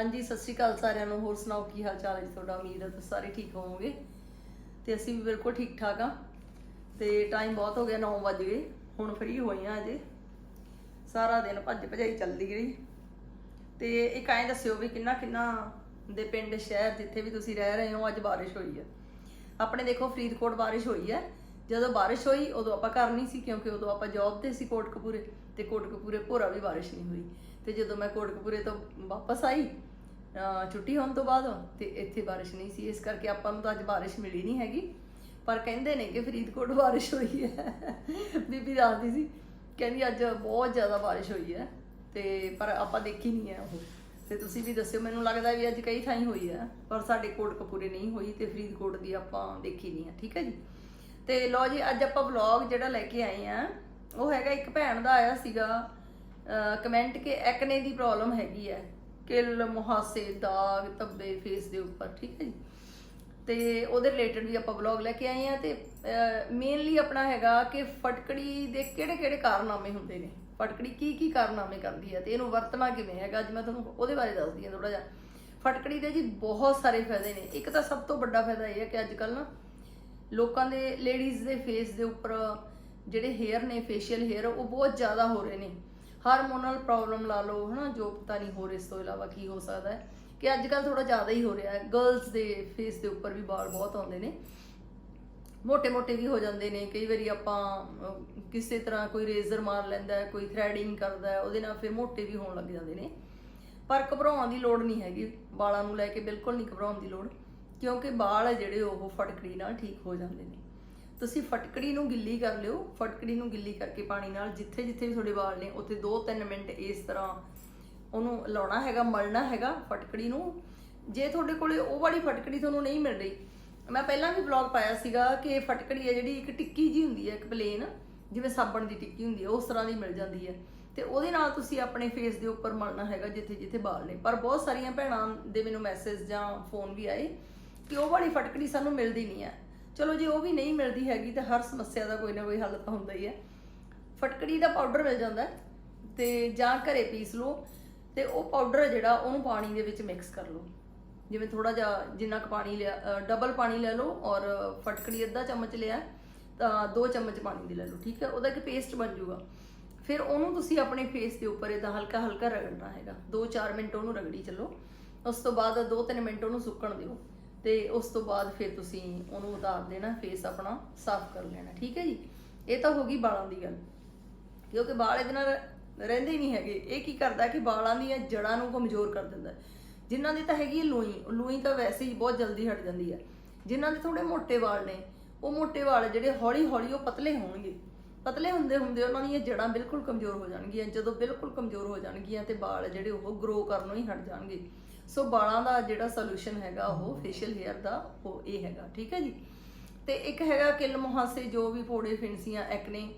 ਹਾਂਜੀ, ਸਤਿ ਸ਼੍ਰੀ ਅਕਾਲ ਸਾਰਿਆਂ ਨੂੰ। ਹੋਰ ਸੁਣਾਓ, ਕੀ ਹਾਲ ਚਾਲ ਹੈ ਜੀ ਤੁਹਾਡਾ? ਉਮੀਦ ਹੈ ਤੁਸੀਂ ਸਾਰੇ ਠੀਕ ਹੋਵੋਗੇ। ਤੇ ਅਸੀਂ ਵੀ ਬਿਲਕੁਲ ਠੀਕ ਠਾਕ ਆ ਤੇ ਟਾਈਮ ਬਹੁਤ ਹੋ ਗਿਆ 9 ਵਜ ਗਏ। ਹੁਣ ਫ੍ਰੀ ਹੋਈਆਂ ਅਜੇ। ਸਾਰਾ ਦਿਨ ਭੱਜ ਭਜਾਈ ਚੱਲਦੀ ਰਹੀ। ਤੇ ਇਹ ਐਂ ਦੱਸਿਓ ਵੀ ਕਿੰਨਾ ਕਿੰਨਾ ਦੇ ਪਿੰਡ, ਸ਼ਹਿਰ ਜਿੱਥੇ ਵੀ ਤੁਸੀਂ ਰਹਿ ਰਹੇ ਹੋ, ਅੱਜ ਬਾਰਿਸ਼ ਹੋਈ ਹੈ। ਆਪਣੇ ਦੇਖੋ, ਫਰੀਦਕੋਟ ਬਾਰਿਸ਼ ਹੋਈ ਹੈ। ਜਦੋਂ ਬਾਰਿਸ਼ ਹੋਈ, ਉਦੋਂ ਆਪਾਂ ਘਰ ਨਹੀਂ ਸੀ, ਕਿਉਂਕਿ ਉਦੋਂ ਆਪਾਂ ਜੌਬ ਤੇ ਸੀ ਕੋਟਕਪੂਰੇ। ਤੇ ਕੋਟਕਪੂਰੇ ਭੋਰਾ ਵੀ ਬਾਰਿਸ਼ ਨਹੀਂ ਹੋਈ। ਤੇ ਜਦੋਂ ਮੈਂ ਕੋਟਕਪੂਰੇ ਤੋਂ ਵਾਪਸ ਆਈ ਛੁੱਟੀ ਹੋਣ ਤੋਂ ਬਾਅਦ ਤੇ ਇੱਥੇ ਬਾਰਿਸ਼ ਨਹੀਂ ਸੀ, ਇਸ ਕਰਕੇ ਆਪਾਂ ਨੂੰ ਤਾਂ ਅੱਜ ਬਾਰਿਸ਼ ਮਿਲੀ ਨਹੀਂ ਹੈਗੀ। ਪਰ ਕਹਿੰਦੇ ਨੇ ਕਿ ਫਰੀਦਕੋਟ ਬਾਰਿਸ਼ ਹੋਈ ਹੈ। ਬੀਬੀ ਦੱਸਦੀ ਸੀ, ਕਹਿੰਦੀ ਅੱਜ ਬਹੁਤ ਜ਼ਿਆਦਾ ਬਾਰਿਸ਼ ਹੋਈ ਹੈ ਤੇ ਪਰ ਆਪਾਂ ਦੇਖੀ ਨਹੀਂ ਹੈ ਉਹ। ਤੇ ਤੁਸੀਂ ਵੀ ਦੱਸਿਓ, ਮੈਨੂੰ ਲੱਗਦਾ ਵੀ ਅੱਜ ਕਈ ਥਾਈਂ ਹੋਈ ਹੈ, ਪਰ ਸਾਡੇ ਕੋਟਕਪੂਰੇ ਨਹੀਂ ਹੋਈ ਤੇ ਫਰੀਦਕੋਟ ਦੀ ਆਪਾਂ ਦੇਖੀ ਨਹੀਂ ਹੈ, ਠੀਕ ਹੈ ਜੀ? ਤੇ ਲਓ ਜੀ, ਅੱਜ ਆਪਾਂ ਵਲੌਗ ਜਿਹੜਾ ਲੈ ਕੇ ਆਏ ਆ ਉਹ ਹੈਗਾ ਇੱਕ ਭੈਣ ਦਾ ਆਇਆ ਸੀਗਾ ਕਮੈਂਟ ਕਿ ਐਕਨੇ ਦੀ ਪ੍ਰੋਬਲਮ ਹੈਗੀ ਹੈ। ਕਿਲ, ਮੁਹਾਸੇ, ਦਾਗ, ਧੱਬੇ ਫੇਸ ਦੇ ਉੱਪਰ, ਠੀਕ ਹੈ ਜੀ। ਤੇ ਉਹਦੇ ਰਿਲੇਟਡ ਵੀ ਆਪਾਂ ਵਲੌਗ ਲੈ ਕੇ ਆਏ ਆ ਤੇ ਮੇਨਲੀ ਆਪਣਾ ਹੈਗਾ ਕਿ ਫਟਕੜੀ ਦੇ ਕਿਹੜੇ ਕਿਹੜੇ ਕਾਰਨਾਮੇ ਹੁੰਦੇ ਨੇ? ਫਟਕੜੀ ਕੀ ਕੀ ਕਾਰਨਾਮੇ ਕਰਦੀ ਹੈ ਤੇ ਇਹਨੂੰ ਵਰਤਣਾ ਕਿਵੇਂ ਹੈਗਾ? ਅੱਜ ਮੈਂ ਤੁਹਾਨੂੰ ਉਹਦੇ ਬਾਰੇ ਦੱਸਦੀ ਹਾਂ ਥੋੜਾ ਜਿਹਾ। ਫਟਕੜੀ ਦੇ ਜੀ ਬਹੁਤ ਸਾਰੇ ਫਾਇਦੇ ਨੇ। ਇੱਕ ਤਾਂ ਸਭ ਤੋਂ ਵੱਡਾ ਫਾਇਦਾ ਇਹ ਹੈ ਕਿ ਅੱਜ ਕੱਲ ਨਾ ਲੋਕਾਂ ਦੇ ਲੇਡੀਜ਼ ਦੇ ਫੇਸ ਦੇ ਉੱਪਰ ਜਿਹੜੇ ਹੇਅਰ ਨੇ ਫੇਸ਼ੀਅਲ ਹੇਅਰ ਉਹ ਬਹੁਤ ਜ਼ਿਆਦਾ ਹੋ ਰਹੇ ਨੇ। ਹਾਰਮੋਨਲ ਪ੍ਰੋਬਲਮ ਲਾ ਲਓ, ਹਨਾ, ਜੋ ਪਤਾ ਨਹੀਂ ਹੋ ਰਿਹਾ ਇਸ ਤੋਂ ਇਲਾਵਾ ਕੀ ਹੋ ਸਕਦਾ ਹੈ। ਕਿ ਅੱਜ ਕੱਲ ਥੋੜਾ ਜ਼ਿਆਦਾ ਹੀ ਹੋ ਰਿਹਾ ਹੈ। ਗਰਲਸ ਦੇ ਫੇਸ ਦੇ ਉੱਪਰ ਵੀ ਵਾਲ ਬਹੁਤ ਆਉਂਦੇ ਨੇ। ਮੋਟੇ ਮੋਟੇ ਵੀ ਹੋ ਜਾਂਦੇ ਨੇ। ਕਈ ਵਾਰੀ ਆਪਾਂ ਕਿਸੇ ਤਰ੍ਹਾਂ ਕੋਈ ਰੇਜ਼ਰ ਮਾਰ ਲੈਂਦਾ ਹੈ, ਕੋਈ ਥ੍ਰੈਡਿੰਗ ਕਰਦਾ ਹੈ, ਉਹਦੇ ਨਾਲ ਫਿਰ ਮੋਟੇ ਵੀ ਹੋਣ ਲੱਗ ਜਾਂਦੇ ਨੇ। ਪਰ ਘਬਰਾਉਣ ਦੀ ਲੋੜ ਨਹੀਂ ਹੈਗੀ। ਵਾਲਾਂ ਨੂੰ ਲੈ ਕੇ ਬਿਲਕੁਲ ਨਹੀਂ ਘਬਰਾਉਣ ਦੀ ਲੋੜ। ਕਿਉਂਕਿ ਵਾਲ ਜਿਹੜੇ, ਉਹ ਫਟਕੜੀ ਨਾਲ ਠੀਕ ਹੋ ਜਾਂਦੇ ਨੇ। ਤੁਸੀਂ ਫਟਕੜੀ ਨੂੰ ਗਿੱਲੀ ਕਰ ਲਿਓ, ਫਟਕੜੀ ਨੂੰ ਗਿੱਲੀ ਕਰਕੇ ਪਾਣੀ ਨਾਲ, ਜਿੱਥੇ ਜਿੱਥੇ ਵੀ ਤੁਹਾਡੇ ਵਾਲ ਨੇ, ਉੱਥੇ 2-3 ਮਿੰਟ ਇਸ ਤਰ੍ਹਾਂ ਉਹਨੂੰ ਲਾਉਣਾ ਹੈਗਾ, ਮਲਣਾ ਹੈਗਾ ਫਟਕੜੀ ਨੂੰ। ਜੇ ਤੁਹਾਡੇ ਕੋਲੇ ਉਹ ਵਾਲੀ ਫਟਕੜੀ ਤੁਹਾਨੂੰ ਨਹੀਂ ਮਿਲ ਰਹੀ, ਮੈਂ ਪਹਿਲਾਂ ਵੀ ਵਲੌਗ ਪਾਇਆ ਸੀਗਾ ਕਿ ਫਟਕੜੀ ਹੈ ਜਿਹੜੀ ਇੱਕ ਟਿੱਕੀ ਜੀ ਹੁੰਦੀ ਹੈ, ਇੱਕ ਪਲੇਨ ਜਿਵੇਂ ਸਾਬਣ ਦੀ ਟਿੱਕੀ ਹੁੰਦੀ ਹੈ, ਉਸ ਤਰ੍ਹਾਂ ਦੀ ਮਿਲ ਜਾਂਦੀ ਹੈ। ਤੇ ਉਹਦੇ ਨਾਲ ਤੁਸੀਂ ਆਪਣੇ ਫੇਸ ਦੇ ਉੱਪਰ ਮਲਣਾ ਹੈਗਾ, ਜਿੱਥੇ ਜਿੱਥੇ ਵਾਲ ਨੇ। ਪਰ ਬਹੁਤ ਸਾਰੀਆਂ ਭੈਣਾਂ ਦੇ ਮੈਨੂੰ ਮੈਸੇਜ ਜਾਂ ਫੋਨ ਵੀ ਆਏ ਕਿ ਉਹ ਵਾਲੀ ਫਟਕੜੀ ਸਾਨੂੰ ਮਿਲਦੀ ਨਹੀਂ ਹੈ। ਚਲੋ ਜੇ ਉਹ ਵੀ ਨਹੀਂ ਮਿਲਦੀ ਹੈਗੀ ਤਾਂ ਹਰ ਸਮੱਸਿਆ ਦਾ ਕੋਈ ਨਾ ਕੋਈ ਹੱਲ ਤਾਂ ਹੁੰਦਾ ਹੀ ਹੈ। ਫਟਕੜੀ ਦਾ ਪਾਊਡਰ ਮਿਲ ਜਾਂਦਾ ਹੈ ਤੇ ਜਾਂ ਘਰੇ ਪੀਸ ਲਓ ਤੇ ਉਹ ਪਾਊਡਰ ਜਿਹੜਾ ਉਹਨੂੰ ਪਾਣੀ ਦੇ ਵਿੱਚ ਮਿਕਸ ਕਰ ਲਓ। ਜਿਵੇਂ ਥੋੜਾ ਜਿਹਾ ਜਿੰਨਾ ਕੁ ਪਾਣੀ ਲਿਆ ਡਬਲ ਪਾਣੀ ਲੈ ਲਓ ਔਰ ਫਟਕੜੀ ਅੱਧਾ ਚਮਚ ਲਿਆ ਤਾਂ 2 ਚਮਚ ਪਾਣੀ ਦੀ ਲੈ ਲਓ, ਠੀਕ ਹੈ? ਉਹਦਾ ਇੱਕ ਪੇਸਟ ਬਣ ਜਾਊਗਾ। ਫਿਰ ਉਹਨੂੰ ਤੁਸੀਂ ਆਪਣੇ ਫੇਸ ਦੇ ਉੱਪਰ ਇਦਾਂ ਹਲਕਾ ਹਲਕਾ ਰਗੜਨਾ ਹੈਗਾ। 2-4 ਮਿੰਟ ਉਹਨੂੰ ਰਗੜੀ ਚੱਲੋ। ਉਸ ਤੋਂ ਬਾਅਦ 2-3 ਮਿੰਟ ਉਹਨੂੰ ਸੁੱਕਣ ਦਿਓ। ਤੇ ਉਸ ਤੋਂ ਬਾਅਦ ਫਿਰ ਤੁਸੀਂ ਉਹਨੂੰ ਉਤਾਰ ਦੇਣਾ ਫੇਸ ਆਪਣਾ ਸਾਫ਼ ਕਰ ਲੈਣਾ, ਠੀਕ ਹੈ ਜੀ? ਇਹ ਤਾਂ ਹੋ ਗਈ ਵਾਲਾਂ ਦੀ ਗੱਲ। ਕਿਉਂਕਿ ਬਾਲ ਇਹਦੇ ਨਾਲ ਰਹਿੰਦੇ ਹੀ ਨਹੀਂ ਹੈਗੇ। ਇਹ ਕੀ ਕਰਦਾ ਕਿ ਵਾਲਾਂ ਦੀਆਂ ਜੜਾਂ ਨੂੰ ਕਮਜ਼ੋਰ ਕਰ ਦਿੰਦਾ। ਜਿਨ੍ਹਾਂ ਦੀ ਤਾਂ ਹੈਗੀ ਲੂਈ ਲੂਈ ਤਾਂ ਵੈਸੇ ਹੀ ਬਹੁਤ ਜਲਦੀ ਹਟ ਜਾਂਦੀ ਹੈ। ਜਿਨ੍ਹਾਂ ਦੇ ਥੋੜੇ ਮੋٹے ਵਾਲ ਨੇ, ਉਹ ਮੋٹے ਵਾਲ ਜਿਹੜੇ ਹੌਲੀ ਹੌਲੀ ਉਹ ਪਤਲੇ ਹੋਣਗੇ। ਪਤਲੇ ਹੁੰਦੇ ਹੁੰਦੇ ਉਹਨਾਂ ਦੀਆਂ ਜੜਾਂ ਬਿਲਕੁਲ ਕਮਜ਼ੋਰ ਹੋ ਜਾਣਗੀਆਂ। ਜਦੋਂ ਬਿਲਕੁਲ ਕਮਜ਼ੋਰ ਹੋ ਜਾਣਗੀਆਂ ਤੇ ਬਾਲ ਜਿਹੜੇ ਉਹ ਗਰੋ ਕਰਨੋਂ ਹੀ ਹਟ ਜਾਣਗੇ। ਸੋ ਵਾਲਾਂ ਦਾ ਜਿਹੜਾ ਸੋਲੂਸ਼ਨ ਹੈਗਾ ਉਹ ਫੇਸ਼ੀਅਲ ਹੇਅਰ ਦਾ, ਉਹ ਇਹ ਹੈਗਾ, ਠੀਕ ਹੈ ਜੀ? ਤੇ ਇੱਕ ਹੈਗਾ ਕਿਲ ਮੁਹਾਸੇ, ਜੋ ਵੀ ਫੋੜੇ ਫਿੰਸੀਆਂ ਐਕਨੇ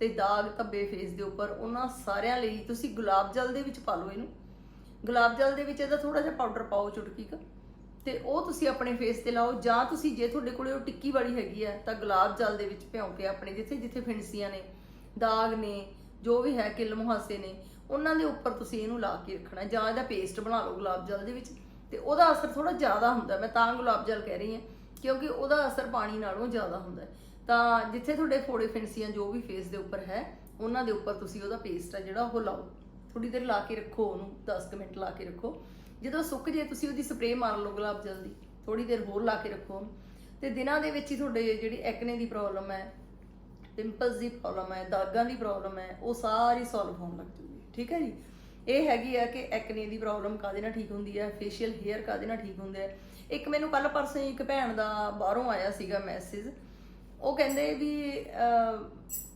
ਤੇ ਦਾਗ, ਧੱਬੇ ਫੇਸ ਦੇ ਉੱਪਰ, ਉਹਨਾਂ ਸਾਰਿਆਂ ਲਈ ਤੁਸੀਂ ਗੁਲਾਬ ਜਲ ਦੇ ਵਿੱਚ ਪਾ ਲਓ ਇਹਨੂੰ। ਗੁਲਾਬ ਜਲ ਦੇ ਵਿੱਚ ਇਹਦਾ ਥੋੜਾ ਜਿਹਾ ਪਾਊਡਰ ਪਾਓ ਚੁਟਕੀ ਕ ਤੇ ਉਹ ਤੁਸੀਂ ਆਪਣੇ ਫੇਸ ਤੇ ਲਾਓ, ਜਾਂ ਤੁਸੀਂ ਜੇ ਤੁਹਾਡੇ ਕੋਲੇ ਉਹ ਟਿੱਕੀ ਵਾਲੀ ਹੈਗੀ ਹੈ, ਤਾਂ ਗੁਲਾਬ ਜਲ ਦੇ ਵਿੱਚ ਭਿਉਂ ਕੇ ਆਪਣੇ ਜਿੱਥੇ ਜਿੱਥੇ ਫਿੰਸੀਆਂ ਨੇ, ਦਾਗ ਨੇ, ਜੋ ਵੀ ਹੈ ਕਿਲ ਮੁਹਾਸੇ ਨੇ ਉਹਨਾਂ ਦੇ ਉੱਪਰ ਤੁਸੀਂ ਇਹਨੂੰ ਲਾ ਕੇ ਰੱਖਣਾ ਜਾਂ ਇਹਦਾ ਪੇਸਟ ਬਣਾ ਲਓ ਗੁਲਾਬ ਜਲ ਦੇ ਵਿੱਚ, ਤੇ ਉਹਦਾ ਅਸਰ ਥੋੜਾ ਜ਼ਿਆਦਾ ਹੁੰਦਾ ਮੈਂ ਤਾਂ ਗੁਲਾਬ ਜਲ ਕਹਿ ਰਹੀ ਹਾਂ, ਕਿਉਂਕਿ ਉਹਦਾ ਅਸਰ ਪਾਣੀ ਨਾਲੋਂ ਜ਼ਿਆਦਾ ਹੁੰਦਾ ਤਾਂ ਜਿੱਥੇ ਤੁਹਾਡੇ ਫੋੜੇ ਫਿੰਸੀਆਂ ਜੋ ਵੀ ਫੇਸ ਦੇ ਉੱਪਰ ਹੈ, ਉਹਨਾਂ ਦੇ ਉੱਪਰ ਤੁਸੀਂ ਉਹਦਾ ਪੇਸਟ ਹੈ ਜਿਹੜਾ, ਉਹ ਲਾਓ। ਥੋੜੀ ਦੇਰ ਲਾ ਕੇ ਰੱਖੋ ਉਹਨੂੰ 10 ਕੁ ਮਿੰਟ ਲਾ ਕੇ ਰੱਖੋ। ਜਦੋਂ ਸੁੱਕ ਜੇ ਤੁਸੀਂ ਉਹਦੀ ਸਪਰੇਅ ਮਾਰ ਲਓ ਗੁਲਾਬ ਜਲ ਦੀ ਥੋੜੀ ਦੇਰ ਹੋਰ ਲਾ ਕੇ ਰੱਖੋ ਉਹਨੂੰ। ਤੇ ਦਿਨਾਂ ਦੇ ਵਿੱਚ ਹੀ ਤੁਹਾਡੇ ਜਿਹੜੀ ਐਕਨੇ ਦੀ ਪ੍ਰੋਬਲਮ ਹੈ ਪਿੰਪਲਸ ਦੀ ਪ੍ਰੋਬਲਮ ਹੈ, ਦਾਗਾਂ ਦੀ ਪ੍ਰੋਬਲਮ ਹੈ, ਉਹ ਸਾਰੀ ਸੋਲਵ ਹੋਣ ਲੱਗ ਜੂਗੀ ਠੀਕ ਹੈ ਜੀ? ਇਹ ਹੈਗੀ ਆ ਕਿ ਐਕਨੇ ਦੀ ਪ੍ਰੋਬਲਮ ਕਾਦੇ ਨਾਲ ਠੀਕ ਹੁੰਦੀ ਹੈ ਫੇਸ਼ੀਅਲ ਹੇਅਰ ਕਾਦੇ ਨਾਲ ਠੀਕ ਹੁੰਦਾ ਆ? ਇੱਕ ਮੈਨੂੰ ਕੱਲ ਪਰਸੋਂ ਹੀ ਇੱਕ ਭੈਣ ਦਾ ਬਾਹਰੋਂ ਆਇਆ ਸੀਗਾ ਮੈਸੇਜ ਉਹ ਕਹਿੰਦੇ ਵੀ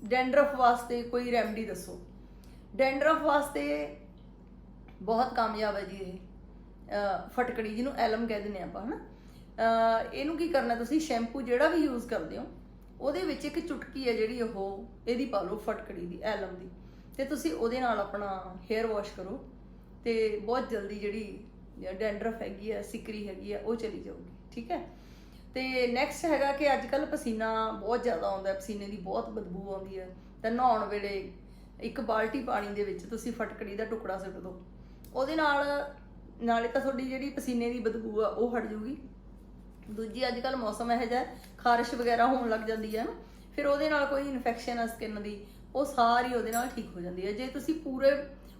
ਡੈਂਡਰਫ ਵਾਸਤੇ ਕੋਈ ਰੈਮਡੀ ਦੱਸੋ। ਡੈਂਡਰਫ ਵਾਸਤੇ ਬਹੁਤ ਕਾਮਯਾਬ ਹੈ ਜੀ ਇਹ ਫਟਕੜੀ ਜਿਹਨੂੰ ਐਲਮ ਕਹਿ ਦਿੰਦੇ ਆਪਾਂ, ਹਨਾ? ਅਹ, ਇਹਨੂੰ ਕੀ ਕਰਨਾ ਤੁਸੀਂ ਸ਼ੈਂਪੂ ਜਿਹੜਾ ਵੀ ਯੂਜ਼ ਕਰਦੇ ਹੋ ਉਹਦੇ ਵਿੱਚ ਇੱਕ ਚੁਟਕੀ ਹੈ ਜਿਹੜੀ ਉਹ, ਇਹਦੀ ਪਾ ਲਓ ਫਟਕੜੀ ਦੀ, ਐਲਮ ਦੀ। ਤੇ ਤੁਸੀਂ ਉਹਦੇ ਨਾਲ ਆਪਣਾ ਹੇਅਰ ਵਾਸ਼ ਕਰੋ ਤੇ ਬਹੁਤ ਜਲਦੀ ਜਿਹੜੀ ਡੈਂਡਰਫ ਹੈਗੀ ਹੈ, ਸਿਕਰੀ ਹੈਗੀ ਹੈ, ਉਹ ਚਲੀ ਜਾਊਗੀ, ਠੀਕ ਹੈ? ਤੇ ਨੈਕਸਟ ਹੈਗਾ ਕਿ ਅੱਜ ਕੱਲ ਪਸੀਨਾ ਬਹੁਤ ਜ਼ਿਆਦਾ ਆਉਂਦਾ ਪਸੀਨੇ ਦੀ ਬਹੁਤ ਬਦਬੂ ਆਉਂਦੀ ਹੈ। ਤਾਂ ਨਹਾਉਣ ਵੇਲੇ ਇੱਕ ਬਾਲਟੀ ਪਾਣੀ ਦੇ ਵਿੱਚ ਤੁਸੀਂ ਫਟਕੜੀ ਦਾ ਟੁਕੜਾ ਸੁੱਟ ਦਿਓ। ਉਹਦੇ ਨਾਲ, ਨਾਲੇ ਤਾਂ ਤੁਹਾਡੀ ਜਿਹੜੀ ਪਸੀਨੇ ਦੀ ਬਦਬੂ ਆ, ਉਹ ਹਟ ਜੂਗੀ ਦੂਜੀ ਅੱਜ ਕੱਲ ਮੌਸਮ ਇਹੋ ਜਿਹਾ ਹੈ, ਖਾਰਿਸ਼ ਵਗੈਰਾ ਹੋਣ ਲੱਗ ਜਾਂਦੀ ਹੈ ਨਾ ਫਿਰ ਉਹਦੇ ਨਾਲ ਕੋਈ ਇਨਫੈਕਸ਼ਨ ਆ ਸਕਿਨ ਦੀ ਉਹ ਸਾਰੀ ਉਹਦੇ ਨਾਲ ਠੀਕ ਹੋ ਜਾਂਦੀ ਹੈ। ਜੇ ਤੁਸੀਂ ਪੂਰੇ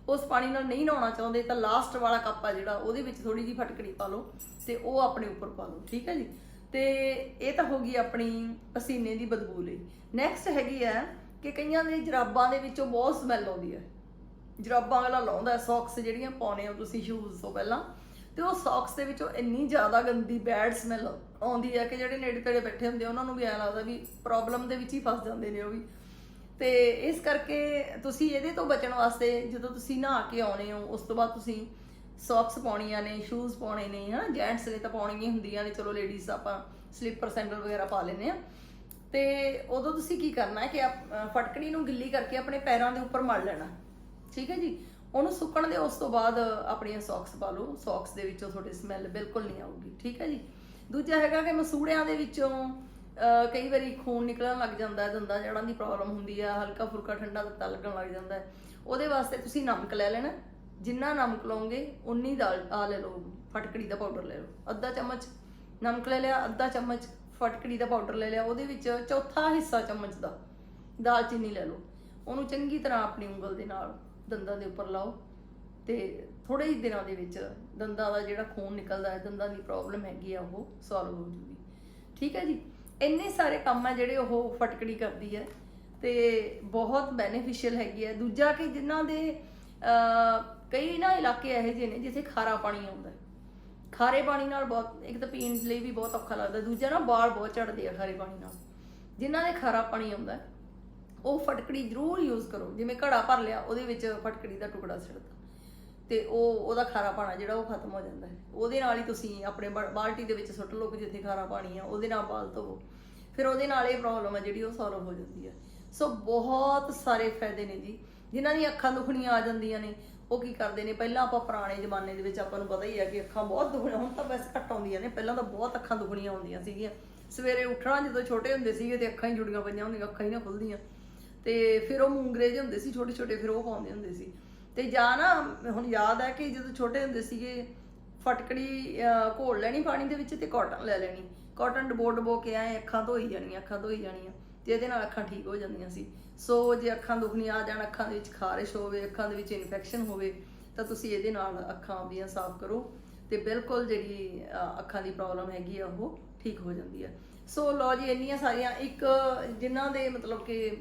ਉਸ ਪਾਣੀ ਨਾਲ ਨਹੀਂ ਨਹਾਉਣਾ ਚਾਹੁੰਦੇ ਤਾਂ ਲਾਸਟ ਵਾਲਾ ਕੱਪ ਆ ਜਿਹੜਾ ਉਹਦੇ ਵਿੱਚ ਥੋੜੀ ਜਿਹੀ ਫਟਕੜੀ ਪਾ ਲਓ ਤੇ ਉਹ ਆਪਣੇ ਉੱਪਰ ਪਾ ਲਓ ਠੀਕ ਹੈ ਜੀ? ਤੇ ਇਹ ਤਾਂ ਹੋ ਗਈ ਆਪਣੀ ਪਸੀਨੇ ਦੀ ਬਦਬੂ ਲਈ ਨੈਕਸਟ ਹੈਗੀ ਹੈ ਕਿ ਕਈਆਂ ਦੇ ਜਰਾਬਾਂ ਦੇ ਵਿੱਚੋਂ ਬਹੁਤ ਸਮੈਲ ਆਉਂਦੀ ਹੈ। ਜਰਾਬਾਂ ਵਾਲਾ ਲਾਉਂਦਾ ਸੌਕਸ ਜਿਹੜੀਆਂ ਪਾਉਨੇ ਹੋ ਤੁਸੀਂ ਸ਼ੂਜ਼ ਤੋਂ ਪਹਿਲਾਂ। ਤੇ ਉਹ ਸੌਕਸ ਦੇ ਵਿੱਚੋਂ ਇੰਨੀ ਜ਼ਿਆਦਾ ਗੰਦੀ ਬੈਡ ਸਮੈਲ ਆਉਂਦੀ ਹੈ ਕਿ ਜਿਹੜੇ ਨੇੜੇ ਤੇੜੇ ਬੈਠੇ ਹੁੰਦੇ ਉਹਨਾਂ ਨੂੰ ਵੀ ਐਂ ਲੱਗਦਾ ਵੀ ਪ੍ਰੋਬਲਮ ਦੇ ਵਿੱਚ ਹੀ ਫਸ ਜਾਂਦੇ ਨੇ ਉਹ ਵੀ। ਤੇ ਇਸ ਕਰਕੇ ਤੁਸੀਂ ਇਹਦੇ ਤੋਂ ਬਚਣ ਵਾਸਤੇ ਜਦੋਂ ਤੁਸੀਂ ਨਹਾ ਕੇ ਆਉਨੇ ਹੋ, ਉਸ ਤੋਂ ਬਾਅਦ ਤੁਸੀਂ ਸੌਕਸ ਪਾਉਣੀਆਂ ਨੇ ਸ਼ੂਜ਼ ਪਾਉਣੇ ਨੇ, ਹਨਾ ਜੈਂਟਸ ਨੇ ਤਾਂ ਪਾਉਣੀਆਂ ਹੁੰਦੀਆਂ ਨੇ, ਚਲੋ ਲੇਡੀਜ਼ ਆਪਾਂ ਸਲੀਪਰ ਸੈਂਡਲ ਵਗੈਰਾ ਪਾ ਲੈਨੇ ਆ ਤੇ ਉਦੋਂ ਤੁਸੀਂ ਕੀ ਕਰਨਾ ਹੈ ਕਿ ਫਟਕੜੀ ਨੂੰ ਗਿੱਲੀ ਕਰਕੇ ਆਪਣੇ ਪੈਰਾਂ ਦੇ ਉੱਪਰ ਮੜ ਲੈਣਾ। ਠੀਕ ਹੈ ਜੀ? ਉਹਨੂੰ ਸੁੱਕਣ ਦੇ ਉਸ ਤੋਂ ਬਾਅਦ ਆਪਣੀਆਂ ਸੌਕਸ ਪਾ ਲਓ। ਸੌਕਸ ਦੇ ਵਿੱਚੋਂ ਤੁਹਾਡੀ ਸਮੈਲ ਬਿਲਕੁਲ ਨਹੀਂ ਆਊਗੀ, ਠੀਕ ਹੈ ਜੀ? ਦੂਜਾ ਹੈਗਾ ਕਿ ਮਸੂੜਿਆਂ ਦੇ ਵਿੱਚੋਂ ਕਈ ਵਾਰੀ ਖੂਨ ਨਿਕਲਣ ਲੱਗ ਜਾਂਦਾ ਹੈ, ਦੰਦਾਂ ਜੜਾਂ ਦੀ ਪ੍ਰੋਬਲਮ ਹੁੰਦੀ ਆ, ਹਲਕਾ ਫੁਲਕਾ ਠੰਡਾ ਤੱਤਾ ਲੱਗਣ ਲੱਗ ਜਾਂਦਾ ਹੈ। ਉਹਦੇ ਵਾਸਤੇ ਤੁਸੀਂ ਨਮਕ ਲੈ ਲੈਣਾ। ਜਿੰਨਾ ਨਮਕ ਲਓਗੇ, ਉਨੀ ਦਾਲ ਆ ਲੈ ਲਓ, ਫਟਕੜੀ ਦਾ ਪਾਊਡਰ ਲੈ ਲਓ। ਅੱਧਾ ਚਮਚ ਨਮਕ ਲੈ ਲਿਆ, ਅੱਧਾ ਚਮਚ ਫਟਕੜੀ ਦਾ ਪਾਊਡਰ ਲੈ ਲਿਆ। ਉਹਦੇ ਵਿੱਚ ਚੌਥਾ ਹਿੱਸਾ ਚਮਚ ਦਾ ਦਾਲਚੀਨੀ ਲੈ ਲਓ। ਉਹਨੂੰ ਚੰਗੀ ਤਰ੍ਹਾਂ ਆਪਣੀ ਉਂਗਲ ਦੇ ਨਾਲ ਦੰਦਾਂ ਦੇ ਉੱਪਰ ਲਾਓ ਤੇ ਥੋੜੇ ਹੀ ਦਿਨਾਂ ਦੇ ਵਿੱਚ ਦੰਦਾਂ ਦਾ ਜਿਹੜਾ ਖੂਨ ਨਿਕਲਦਾ ਹੈ ਦੰਦਾਂ ਦੀ ਪ੍ਰੋਬਲਮ ਹੈਗੀ ਆ ਉਹ ਸੋਲਵ ਹੋ ਜੂਗੀ। ਠੀਕ ਹੈ ਜੀ? ਇੰਨੇ ਸਾਰੇ ਕੰਮ ਆ ਜਿਹੜੇ ਉਹ ਫਟਕੜੀ ਕਰਦੀ ਹੈ ਤੇ ਬਹੁਤ ਬੈਨੀਫੀਸ਼ੀਅਲ ਹੈਗੀ ਹੈ। ਦੂਜਾ ਕਿ ਜਿਨ੍ਹਾਂ ਦੇ ਅਹ, ਕਈ ਨਾ ਇਲਾਕੇ ਇਹੋ ਜਿਹੇ ਨੇ ਜਿੱਥੇ ਖਾਰਾ ਪਾਣੀ ਆਉਂਦਾ ਖਾਰੇ ਪਾਣੀ ਨਾਲ ਬਹੁਤ ਇੱਕ ਤਾਂ ਪੀਣ ਲਈ ਵੀ ਬਹੁਤ ਔਖਾ ਲੱਗਦਾ ਦੂਜਾ ਨਾ ਬਾਲ ਬਹੁਤ ਚੜਦੇ ਆ ਖਾਰੇ ਪਾਣੀ ਨਾਲ। ਜਿਨ੍ਹਾਂ ਦੇ ਖਾਰਾ ਪਾਣੀ ਆਉਂਦਾ ਉਹ ਫਟਕੜੀ ਜ਼ਰੂਰ ਯੂਜ਼ ਕਰੋ। ਜਿਵੇਂ ਘੜਾ ਭਰ ਲਿਆ, ਉਹਦੇ ਵਿੱਚ ਫਟਕੜੀ ਦਾ ਟੁਕੜਾ ਸਿੱਟਦਾ ਤੇ ਉਹ, ਉਹਦਾ ਖਾਰਾ ਪਾਣਾ ਜਿਹੜਾ ਉਹ ਖਤਮ ਹੋ ਜਾਂਦਾ ਹੈ। ਉਹਦੇ ਨਾਲ ਹੀ ਤੁਸੀਂ ਆਪਣੇ ਬਾ- ਬਾਲਟੀ ਦੇ ਵਿੱਚ ਸੁੱਟ ਲਓ ਕਿ ਜਿੱਥੇ ਖਾਰਾ ਪਾਣੀ ਆ, ਉਹਦੇ ਨਾਲ ਬਾਲ ਧੋਵੋ। ਫਿਰ ਉਹਦੇ ਨਾਲ ਇਹ ਪ੍ਰੋਬਲਮ ਆ ਜਿਹੜੀ ਉਹ ਸੋਲਵ ਹੋ ਜਾਂਦੀ ਹੈ। ਸੋ ਬਹੁਤ ਸਾਰੇ ਫਾਇਦੇ ਨੇ ਜੀ। ਜਿਨ੍ਹਾਂ ਦੀਆਂ ਅੱਖਾਂ ਦੁਖਣੀਆਂ ਆ ਜਾਂਦੀਆਂ ਨੇ, ਉਹ ਕੀ ਕਰਦੇ ਨੇ? ਪਹਿਲਾਂ ਆਪਾਂ ਪੁਰਾਣੇ ਜ਼ਮਾਨੇ ਦੇ ਵਿੱਚ ਆਪਾਂ ਨੂੰ ਪਤਾ ਹੀ ਹੈ ਕਿ ਅੱਖਾਂ ਬਹੁਤ ਦੁਖਣੀਆਂ, ਹੁਣ ਤਾਂ ਵੈਸੇ ਘੱਟ ਆਉਂਦੀਆਂ ਨੇ। ਪਹਿਲਾਂ ਤਾਂ ਬਹੁਤ ਅੱਖਾਂ ਦੁਖਣੀਆਂ ਹੁੰਦੀਆਂ ਸੀਗੀਆਂ। ਸਵੇਰੇ ਉੱਠਣਾ ਜਦੋਂ ਛੋਟੇ ਹੁੰਦੇ ਸੀਗੇ ਤੇ ਅੱਖਾਂ ਹੀ ਜੁੜੀਆਂ ਪਈਆਂ ਹੁੰਦੀਆਂ, ਅੱਖਾਂ ਹੀ ਨਾ ਖੁੱਲਦੀਆਂ। ਤੇ ਫਿਰ ਉਹ ਮੂੰਗਰੇ ਜਿਹੇ ਹੁੰਦੇ ਸੀ, ਛੋਟੇ ਛੋਟੇ ਫਿਰ ਉਹ ਪਾਉਂਦੇ ਹੁੰਦੇ ਸੀ। ਤੇ ਜਾਂ ਨਾ, ਹੁਣ ਯਾਦ ਹੈ ਕਿ ਜਦੋਂ ਛੋਟੇ ਹੁੰਦੇ ਸੀਗੇ, ਫਟਕੜੀ ਘੋਲ ਲੈਣੀ ਪਾਣੀ ਦੇ ਵਿੱਚ ਤੇ ਕਾਟਨ ਲੈ ਲੈਣੀ। ਕਾਟਨ ਡਬੋ ਡਬੋ ਕੇ ਐ ਅੱਖਾਂ ਧੋਈ ਜਾਣੀਆਂ, ਅੱਖਾਂ ਧੋਈ ਜਾਣੀਆਂ ਤੇ ਇਹਦੇ ਨਾਲ ਅੱਖਾਂ ਠੀਕ ਹੋ ਜਾਂਦੀਆਂ ਸੀ। ਸੋ ਜੇ ਅੱਖਾਂ ਦੁਖਣੀਆਂ ਆ ਜਾਣ, ਅੱਖਾਂ ਦੇ ਵਿੱਚ ਖਾਰਿਸ਼ ਹੋਵੇ, ਅੱਖਾਂ ਦੇ ਵਿੱਚ ਇਨਫੈਕਸ਼ਨ ਹੋਵੇ, ਤਾਂ ਤੁਸੀਂ ਇਹਦੇ ਨਾਲ ਅੱਖਾਂ ਆਪਦੀਆਂ ਸਾਫ਼ ਕਰੋ ਤੇ ਬਿਲਕੁਲ ਜਿਹੜੀ ਅੱਖਾਂ ਦੀ ਪ੍ਰੋਬਲਮ ਹੈਗੀ ਆ, ਉਹ ਠੀਕ ਹੋ ਜਾਂਦੀ ਹੈ ਸੋ ਲੋ ਜੀ, ਇੰਨੀਆਂ ਸਾਰੀਆਂ, ਇੱਕ ਜਿਨ੍ਹਾਂ ਦੇ ਮਤਲਬ ਕਿ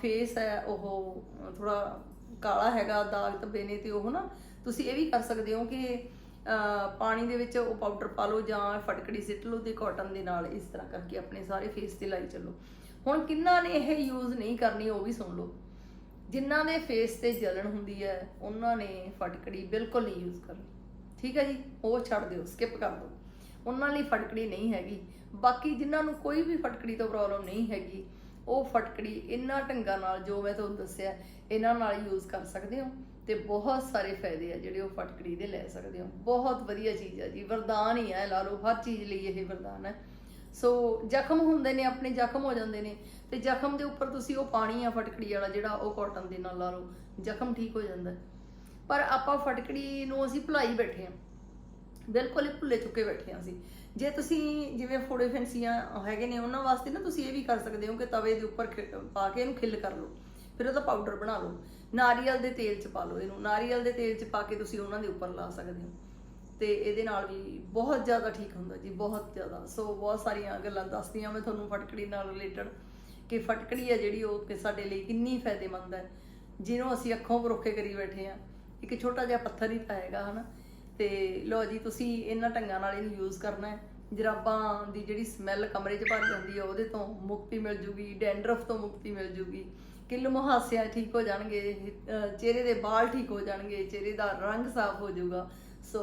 ਫੇਸ ਹੈ, ਉਹ ਥੋੜਾ ਕਾਲਾ ਹੈਗਾ, ਦਾਗ ਧੱਬੇ ਨੇ ਤੇ ਉਹ ਨਾ ਤੁਸੀਂ ਇਹ ਵੀ ਕਰ ਸਕਦੇ ਹੋ ਕਿ ਪਾਣੀ ਦੇ ਵਿੱਚ ਉਹ ਪਾਊਡਰ ਪਾ ਲਓ ਜਾਂ ਫਟਕੜੀ ਸਿੱਟ ਲਓ ਤੇ ਕਾਟਨ ਦੇ ਨਾਲ ਇਸ ਤਰ੍ਹਾਂ ਕਰਕੇ ਆਪਣੇ ਸਾਰੇ ਫੇਸ ਤੇ ਲਾਈ ਚੱਲੋ। ਹੁਣ ਕਿੰਨਾ ਨੇ ਇਹ ਯੂਜ਼ ਨਹੀਂ ਕਰਨੀ ਉਹ ਵੀ ਸੁਣ ਲਓ। ਜਿਨ੍ਹਾਂ ਦੇ ਫੇਸ ਤੇ ਜਲਣ ਹੁੰਦੀ ਹੈ, ਉਹਨਾਂ ਨੇ ਫਟਕੜੀ ਬਿਲਕੁਲ ਨਹੀਂ ਯੂਜ਼ ਕਰਨੀ। ਠੀਕ ਹੈ ਜੀ? ਉਹ ਛੱਡ ਦਿਓ ਸਕਿਪ ਕਰ ਦਿਓ। ਉਹਨਾਂ ਲਈ ਫਟਕੜੀ ਨਹੀਂ ਹੈਗੀ। ਬਾਕੀ ਜਿਨ੍ਹਾਂ ਨੂੰ ਕੋਈ ਵੀ ਫਟਕੜੀ ਤੋਂ ਪ੍ਰੋਬਲਮ ਨਹੀਂ ਹੈਗੀ ਉਹ ਫਟਕੜੀ ਇਹਨਾਂ ਢੰਗਾਂ ਨਾਲ ਜੋ ਮੈਂ ਤੁਹਾਨੂੰ ਦੱਸਿਆ, ਇਹਨਾਂ ਨਾਲ ਯੂਜ਼ ਕਰ ਸਕਦੇ ਹੋ ਤੇ ਬਹੁਤ ਸਾਰੇ ਫਾਇਦੇ ਆ ਜਿਹੜੇ ਉਹ ਫਟਕੜੀ ਦੇ ਲੈ ਸਕਦੇ ਹੋ। ਬਹੁਤ ਵਧੀਆ ਚੀਜ਼ ਹੈ ਜੀ, ਵਰਦਾਨ ਹੀ ਹੈ ਲਾ ਲਓ, ਹਰ ਚੀਜ਼ ਲਈ ਇਹ ਵਰਦਾਨ ਹੈ ਸੋ ਜ਼ਖਮ ਹੁੰਦੇ ਨੇ, ਆਪਣੇ ਜ਼ਖਮ ਹੋ ਜਾਂਦੇ ਨੇ ਤੇ ਜ਼ਖਮ ਦੇ ਉੱਪਰ ਤੁਸੀਂ ਉਹ ਪਾਣੀ ਆ, ਫਟਕੜੀ ਵਾਲਾ ਜਿਹੜਾ, ਉਹ ਕਾਟਨ ਦੇ ਨਾਲ ਲਾ ਲਓ, ਜ਼ਖਮ ਠੀਕ ਹੋ ਜਾਂਦਾ। ਪਰ ਆਪਾਂ ਫਟਕੜੀ ਨੂੰ ਅਸੀਂ ਭੁਲਾਈ ਬੈਠੇ ਹਾਂ ਬਿਲਕੁਲ ਹੀ ਭੁੱਲੇ ਚੁੱਕੇ ਬੈਠੇ ਹਾਂ ਅਸੀਂ। ਜੇ ਤੁਸੀਂ ਜਿਵੇਂ ਫੋੜੇ ਫੈਂਸੀਆਂ ਹੈਗੇ ਨੇ ਉਹਨਾਂ ਵਾਸਤੇ ਨਾ ਤੁਸੀਂ ਇਹ ਵੀ ਕਰ ਸਕਦੇ ਹੋ ਕਿ ਤਵੇ ਦੇ ਉੱਪਰ ਖਿ- ਪਾ ਕੇ ਇਹਨੂੰ ਖਿੱਲ ਕਰ ਲਓ। ਫਿਰ ਉਹਦਾ ਪਾਊਡਰ ਬਣਾ ਲਓ। ਨਾਰੀਅਲ ਦੇ ਤੇਲ 'ਚ ਪਾ ਲਓ ਇਹਨੂੰ। ਨਾਰੀਅਲ ਦੇ ਤੇਲ 'ਚ ਪਾ ਕੇ ਤੁਸੀਂ ਉਹਨਾਂ ਦੇ ਉੱਪਰ ਲਾ ਸਕਦੇ ਹੋ। ਤੇ ਇਹਦੇ ਨਾਲ ਵੀ ਬਹੁਤ ਜ਼ਿਆਦਾ ਠੀਕ ਹੁੰਦਾ ਜੀ, ਬਹੁਤ ਜ਼ਿਆਦਾ। ਸੋ ਬਹੁਤ ਸਾਰੀਆਂ ਗੱਲਾਂ ਦੱਸਦੀਆਂ ਮੈਂ ਤੁਹਾਨੂੰ ਫਟਕੜੀ ਨਾਲ ਰਿਲੇਟਡ ਕਿ ਫਟਕੜੀ ਹੈ ਜਿਹੜੀ ਉਹ ਕਿ ਸਾਡੇ ਲਈ ਕਿੰਨੀ ਫਾਇਦੇਮੰਦ ਹੈ। ਜਿਹਨੂੰ ਅਸੀਂ ਅੱਖੋਂ ਪਰੋਖੇ ਕਰੀ ਬੈਠੇ ਆ ਇੱਕ ਛੋਟਾ ਜਿਹਾ ਪੱਥਰ ਹੀ ਤਾਂ ਹੈਗਾ, ਹਨਾ? ਤੇ ਲੋ ਜੀ, ਤੁਸੀਂ ਇਹਨਾਂ ਢੰਗਾਂ ਨਾਲ ਇਹਨੂੰ ਯੂਜ਼ ਕਰਨਾ ਹੈ। ਜਰਾਬਾਂ ਦੀ ਜਿਹੜੀ ਸਮੈਲ ਕਮਰੇ 'ਚ ਭਰ ਜਾਂਦੀ ਹੈ ਉਹਦੇ ਤੋਂ ਮੁਕਤੀ ਮਿਲ ਜੂਗੀ ਡੈਂਡਰਫ ਤੋਂ ਮੁਕਤੀ ਮਿਲ ਜੂਗੀ। ਕਿੱਲ ਮੁਹਾਸਿਆਂ ਠੀਕ ਹੋ ਜਾਣਗੇ ਚਿਹਰੇ ਦੇ ਵਾਲ ਠੀਕ ਹੋ ਜਾਣਗੇ, ਚਿਹਰੇ ਦਾ ਰੰਗ ਸਾਫ਼ ਹੋ ਜਾਊਗਾ। ਸੋ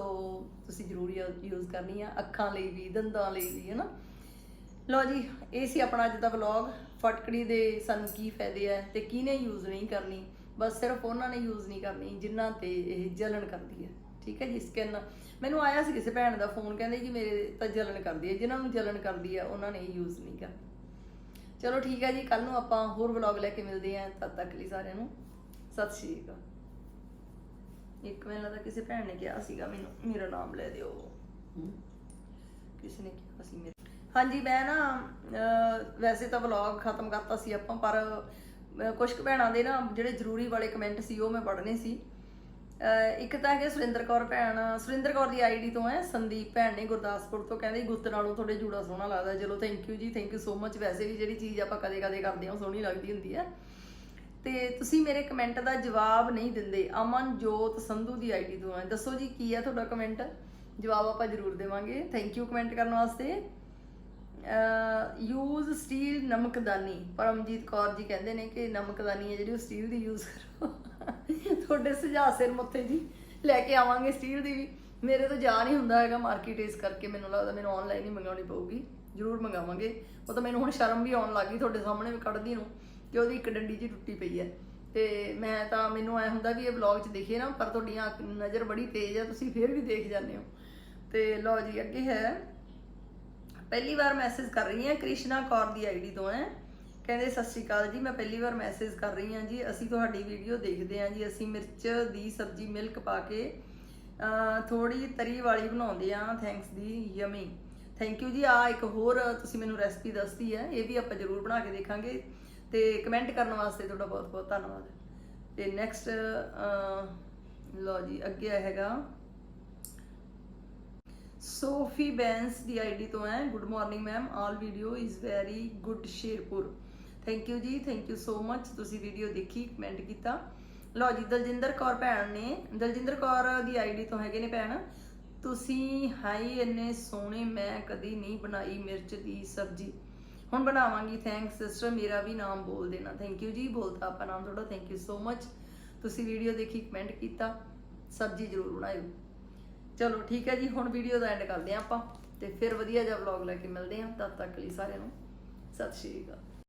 ਤੁਸੀਂ ਜ਼ਰੂਰ ਯੂਜ਼ ਕਰਨੀ ਆ, ਅੱਖਾਂ ਲਈ ਵੀ, ਦੰਦਾਂ ਲਈ ਵੀ ਹੈ ਨਾ ਲੋ ਜੀ, ਇਹ ਸੀ ਆਪਣਾ ਅੱਜ ਦਾ ਵਲੌਗ ਫਟਕੜੀ ਦੇ ਸਾਨੂੰ ਕੀ ਫਾਇਦੇ ਆ ਤੇ ਕਿਹਨੇ ਯੂਜ਼ ਨਹੀਂ ਕਰਨੀ? ਬਸ ਸਿਰਫ ਉਹਨਾਂ ਨੇ ਯੂਜ਼ ਨਹੀਂ ਕਰਨੀ, ਜਿਨ੍ਹਾਂ ਤੇ ਇਹ ਜਲਣ ਕਰਦੀ ਹੈ ਠੀਕ ਹੈ ਜੀ ਸਕਿਨ ਮੈਨੂੰ ਆਇਆ ਸੀ ਕਿਸੇ ਭੈਣ ਦਾ ਫੋਨ ਕਹਿੰਦੇ ਜੀ ਮੇਰੇ ਤਾਂ ਜਲਣ ਕਰਦੀ ਹੈ ਜਿਨ੍ਹਾਂ ਨੂੰ ਜਲਣ ਕਰਦੀ ਹੈ ਉਹਨਾਂ ਨੇ ਯੂਜ਼ ਨਹੀਂ ਕਰਨੀ ਚਲੋ ਠੀਕ ਹੈ ਜੀ ਕੱਲ ਨੂੰ ਆਪਾਂ ਹੋਰ ਵਲੌਗ ਲੈ ਕੇ ਮਿਲਦੇ ਆਂ ਤਦ ਤੱਕ ਲਈ ਸਾਰਿਆਂ ਨੂੰ। ਸਤਿ ਸ਼੍ਰੀ ਅਕਾਲ। ਇੱਕ ਮੈਨੂੰ ਲੱਗਦਾ ਕਿਸੇ ਭੈਣ ਨੇ ਕਿਹਾ ਸੀਗਾ ਮੈਨੂੰ ਮੇਰਾ ਨਾਮ ਲੈ ਦਿਓ। ਕਿਸੇ ਨੇ ਕਿਹਾ ਸੀ ਮੇਰੇ। ਹਾਂਜੀ ਮੈਂ ਨਾ ਵੈਸੇ ਤਾਂ ਵਲੌਗ ਖਤਮ ਕਰਤਾ ਸੀ ਆਪਾਂ ਪਰ ਕੁਝ ਕੁ ਭੈਣਾਂ ਦੇ ਨਾ ਜਿਹੜੇ ਜ਼ਰੂਰੀ ਵਾਲੇ ਕਮੈਂਟ ਸੀ ਉਹ ਮੈਂ ਪੜ੍ਹਨੇ ਸੀ। ਇੱਕ ਤਾਂ ਹੈਗੇ ਸੁਰਿੰਦਰ ਕੌਰ ਭੈਣ, ਸੁਰਿੰਦਰ ਕੌਰ ਦੀ ਆਈਡੀ ਤੋਂ ਹੈ, ਸੰਦੀਪ ਭੈਣ ਨੇ ਗੁਰਦਾਸਪੁਰ ਤੋਂ ਕਹਿੰਦੇ ਗੁੱਤ ਨਾਲੋਂ ਤੁਹਾਡੇ ਜੂੜਾ ਸੋਹਣਾ ਲੱਗਦਾ, ਚਲੋ ਥੈਂਕ ਯੂ ਜੀ ਥੈਂਕ ਯੂ ਸੋ ਮਚ ਵੈਸੇ ਵੀ ਜਿਹੜੀ ਚੀਜ਼ ਆਪਾਂ ਕਦੇ ਕਦੇ ਕਰਦੇ ਹਾਂ, ਉਹ ਸੋਹਣੀ ਲੱਗਦੀ ਹੁੰਦੀ ਹੈ। ਤੇ ਤੁਸੀਂ ਮੇਰੇ ਕਮੈਂਟ ਦਾ ਜਵਾਬ ਨਹੀਂ ਦਿੰਦੇ, ਅਮਨਜੋਤ ਸੰਧੂ ਦੀ ਆਈਡੀ ਤੋਂ ਹੈ। ਦੱਸੋ ਜੀ, ਕੀ ਹੈ ਤੁਹਾਡਾ ਕਮੈਂਟ ਜਵਾਬ ਆਪਾਂ ਜ਼ਰੂਰ ਦੇਵਾਂਗੇ। ਥੈਂਕ ਯੂ ਕਮੈਂਟ ਕਰਨ ਵਾਸਤੇ। ਯੂਜ਼ ਸਟੀਲ ਨਮਕਦਾਨੀ, ਪਰਮਜੀਤ ਕੌਰ ਜੀ ਕਹਿੰਦੇ ਨੇ ਕਿ ਨਮਕਦਾਨੀ ਹੈ ਜਿਹੜੀ ਉਹ ਸਟੀਲ ਦੀ ਯੂਜ਼ ਕਰੋ। ਤੁਹਾਡੇ ਸੁਝਾਅ ਸਿਰ ਮੁੱਤੇ ਜੀ, ਲੈ ਕੇ ਆਵਾਂਗੇ ਸਟੀਲ ਦੀ ਵੀ। ਮੇਰੇ ਤੋਂ ਜਾ ਨਹੀਂ ਹੁੰਦਾ ਹੈਗਾ ਮਾਰਕੀਟ ਇਸ ਕਰਕੇ ਮੈਨੂੰ ਲੱਗਦਾ ਮੈਨੂੰ ਆਨਲਾਈਨ ਹੀ ਮੰਗਾਉਣੀ ਪਊਗੀ। ਜ਼ਰੂਰ ਮੰਗਾਵਾਂਗੇ। ਉਹ ਤਾਂ ਮੈਨੂੰ ਹੁਣ ਸ਼ਰਮ ਵੀ ਆਉਣ ਲੱਗੀ ਤੁਹਾਡੇ ਸਾਹਮਣੇ ਵੀ ਕੱਢਦੀ ਨੂੰ ਕਿ ਉਹਦੀ ਇੱਕ ਡੰਡੀ ਜੀ ਟੁੱਟੀ ਪਈ ਹੈ। ਤੇ ਮੈਂ ਤਾਂ ਮੈਨੂੰ ਐ ਹੁੰਦਾ ਵੀ ਇਹ ਵਲੌਗ 'ਚ ਦਿਖੇ ਨਾ, ਪਰ ਤੁਹਾਡੀਆਂ ਨਜ਼ਰ ਬੜੀ ਤੇਜ਼ ਹੈ ਤੁਸੀਂ ਫਿਰ ਵੀ ਦੇਖ ਜਾਂਦੇ ਹੋ। ਤੇ ਲਓ ਜੀ, ਅੱਗੇ ਹੈ ਪਹਿਲੀ ਵਾਰ ਮੈਸੇਜ ਕਰ ਰਹੀ ਹਾਂ, ਕ੍ਰਿਸ਼ਨਾ ਕੌਰ ਦੀ ਆਈਡੀ ਤੋਂ ਹੈ। ਕਹਿੰਦੇ, ਸਤਿ ਸ਼੍ਰੀ ਅਕਾਲ ਜੀ, ਮੈਂ ਪਹਿਲੀ ਵਾਰ ਮੈਸੇਜ ਕਰ ਰਹੀ ਹਾਂ ਜੀ। ਅਸੀਂ ਤੁਹਾਡੀ ਵੀਡੀਓ ਦੇਖਦੇ ਹਾਂ ਜੀ। ਅਸੀਂ ਮਿਰਚ ਦੀ ਸਬਜ਼ੀ ਮਿਲਕ ਪਾ ਕੇ ਥੋੜੀ ਤਰੀ ਵਾਲੀ ਬਣਾਉਂਦੇ ਹਾਂ। ਥੈਂਕਸ ਦੀ, ਯਮੀ। ਥੈਂਕ ਯੂ ਜੀ। ਆ ਇੱਕ ਹੋਰ ਤੁਸੀਂ ਮੈਨੂੰ ਰੈਸਪੀ ਦੱਸਦੀ ਹੈ। ਇਹ ਵੀ ਆਪਾਂ ਜ਼ਰੂਰ ਬਣਾ ਕੇ ਦੇਖਾਂਗੇ ਤੇ ਕਮੈਂਟ ਕਰਨ ਵਾਸਤੇ ਤੁਹਾਡਾ ਬਹੁਤ ਬਹੁਤ ਧੰਨਵਾਦ। ਤੇ ਨੈਕਸਟ ਲਓ ਜੀ, ਅੱਗੇ ਹੈਗਾ। ਸੋਫੀ ਬੈਂਸ ਦੀ ਆਈਡੀ ਤੋਂ ਹੈ। Good morning ma'am all video is very good Sherpur thank you ਜੀ ਥੈਂਕ ਯੂ ਸੋ ਮੱਚ ਤੁਸੀਂ ਵੀਡੀਓ ਦੇਖੀ ਕਮੈਂਟ ਕੀਤਾ। ਲਓ ਜੀ, ਦਲਜਿੰਦਰ ਕੌਰ ਭੈਣ ਨੇ, ਦਲਜਿੰਦਰ ਕੌਰ ਦੀ ਆਈਡੀ ਤੋਂ ਹੈਗੇ ਨੇ ਭੈਣ। ਤੁਸੀਂ ਹਾਈ ਇੰਨੇ ਸੋਹਣੇ, ਮੈਂ ਕਦੀ ਨਹੀਂ ਬਣਾਈ ਮਿਰਚ ਦੀ ਸਬਜ਼ੀ। ਹੁਣ ਬਣਾਵਾਂਗੀ ਥੈਂਕਸ ਸਿਸਟਰ ਮੇਰਾ ਵੀ ਨਾਮ ਬੋਲ ਦੇਣਾ। ਥੈਂਕ ਯੂ ਜੀ, ਬੋਲਤਾ ਆਪਾਂ ਨਾਮ ਤੁਹਾਡਾ ਥੈਂਕ ਯੂ ਸੋ ਮੱਚ ਤੁਸੀਂ ਵੀਡੀਓ ਦੇਖੀ ਕਮੈਂਟ ਕੀਤਾ। ਸਬਜ਼ੀ ਜ਼ਰੂਰ ਬਣਾਇਓ। ਚਲੋ ਠੀਕ ਹੈ ਜੀ, ਹੁਣ ਵੀਡੀਓ ਦਾ ਐਂਡ ਕਰਦੇ ਹਾਂ ਆਪਾਂ ਤੇ ਫਿਰ ਵਧੀਆ ਜਿਹਾ ਵਲੌਗ ਲੈ ਕੇ ਮਿਲਦੇ ਹਾਂ। ਤਦ ਤੱਕ ਲਈ ਸਾਰਿਆਂ ਨੂੰ ਸਤਿ ਸ਼੍ਰੀ ਅਕਾਲ।